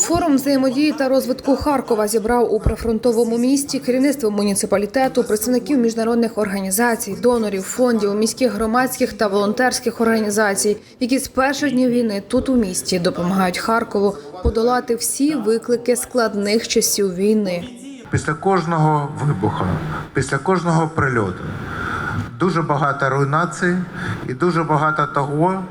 Форум взаємодії та розвитку Харкова зібрав у прифронтовому місті керівництво муніципалітету, представників міжнародних організацій, донорів, фондів, міських громадських та волонтерських організацій, які з перших днів війни тут у місті допомагають Харкову подолати всі виклики складних часів війни. Після кожного вибуху, після кожного прильоту дуже багато руйнацій і дуже багато того,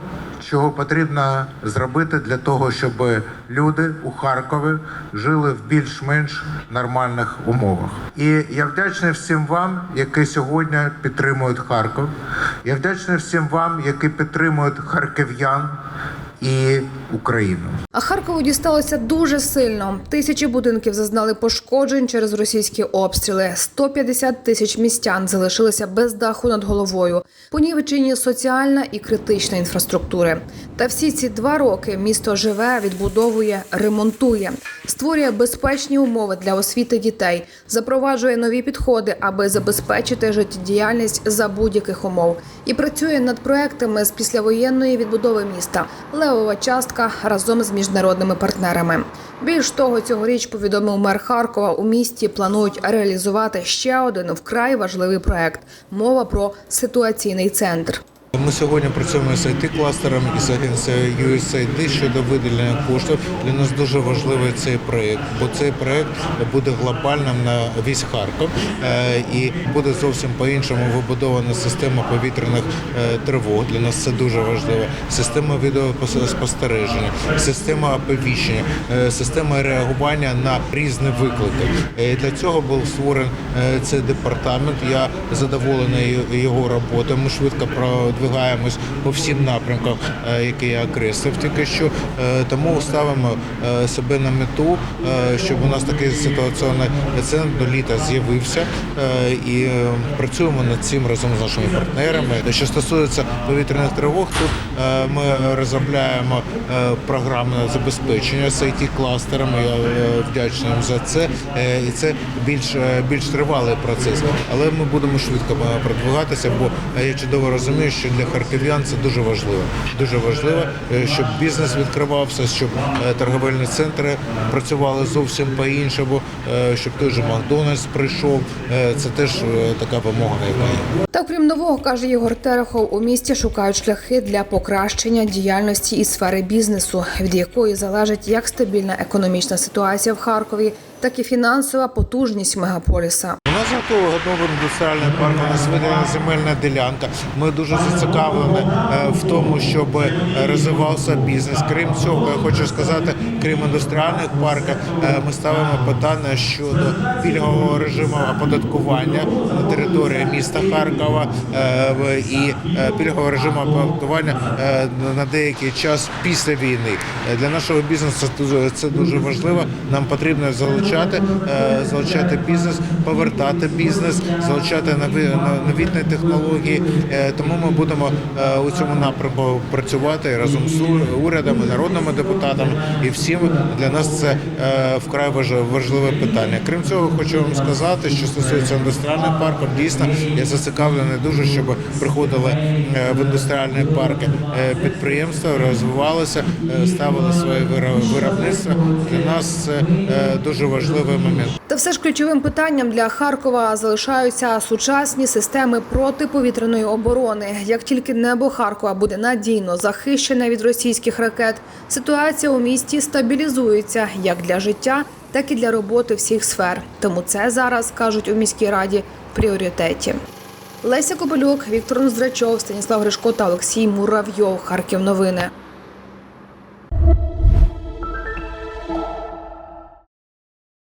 чого потрібно зробити для того, щоб люди у Харкові жили в більш-менш нормальних умовах. І я вдячний всім вам, які сьогодні підтримують Харків. Я вдячний всім вам, які підтримують харків'ян і Україну. А Харкову дісталося дуже сильно. Тисячі будинків зазнали пошкоджень через російські обстріли. 150 тисяч містян залишилися без даху над головою. Понівечені соціальна і критична інфраструктури. Та всі ці два роки місто живе, відбудовує, ремонтує, створює безпечні умови для освіти дітей, запроваджує нові підходи, аби забезпечити життєдіяльність за будь-яких умов, і працює над проектами з післявоєнної відбудови міста. Левова частка разом з міжнародними партнерами. Більш того, цьогоріч повідомив мер Харкова. У місті планують реалізувати ще один вкрай важливий проект. Мова про ситуаційний центр. Ми сьогодні працюємо з it кластером і з агенцією USAID щодо виділення коштів. Для нас дуже важливий цей проєкт, бо цей проєкт буде глобальним на весь Харків е, і буде зовсім по-іншому вибудована система повітряних е, тривог. Для нас це дуже важливо. Система відеоспостереження, система оповіщення, е, система реагування на різні виклики. Для цього був створений цей департамент. Я задоволений його роботою. Ми швидко продвигаємось по всім напрямкам, е, які я окреслив тільки що. Е, Тому ставимо е, себе на мету, щоб у нас такий ситуаційний центр до літа з'явився і працюємо над цим разом з нашими партнерами. Що стосується повітряних тривог, тут ми розробляємо програмне забезпечення з it кластерами. Я вдячний їм за це. І це більш більш тривалий процес. Але ми будемо швидко продвигатися, бо я чудово розумію, що для харків'ян це дуже важливо. Дуже важливо, е, щоб бізнес відкривався, щоб е, торговельні центри працювали зовсім по-іншому, е, щоб той же Макдональдс прийшов. Це теж така вимога, яка є. Та крім нового, каже Єгор Терехов, у місті шукають шляхи для покращення діяльності і сфери бізнесу, від якої залежить як стабільна економічна ситуація в Харкові, так і фінансова потужність мегаполіса. У нас готовий готовий індустріальний парк, у нас виділена земельна ділянка. Ми дуже зацікавлені е, в тому, щоб розвивався бізнес. Крім цього, я хочу сказати, крім індустріальних парків, е, ми ставимо питання щодо пільгового режиму оподаткування на території міста Харкова е, і пільгового режиму оподаткування на деякий час після війни. Для нашого бізнесу це дуже- важливо. Нам потрібно залучати, залучати бізнес, повертати бізнес, залучати нові новітні технології. Е, Тому ми будемо е, у цьому напрямку працювати разом з ур- урядом, народними депутатами і всім для нас це е, вкрай важ- важливе питання. Крім цього, хочу вам сказати, що стосується індустріальних парків, дійсно я зацікавлений дуже, щоб приходили в індустріальні парки підприємства, розвивалися, ставили своє виро- виробництво. Для нас це дуже важливий момент. Та все ж ключовим питанням для Харкова залишаються сучасні системи протиповітряної оборони. Як тільки небо Харкова буде надійно захищене від російських ракет, ситуація у місті стабілізується як для життя, так і для роботи всіх сфер. Тому це зараз кажуть у міській раді в пріоритеті. Леся Кобилюк, Віктор Ноздрачов, Станіслав Гришко та Олексій Муравйов. Харків новини.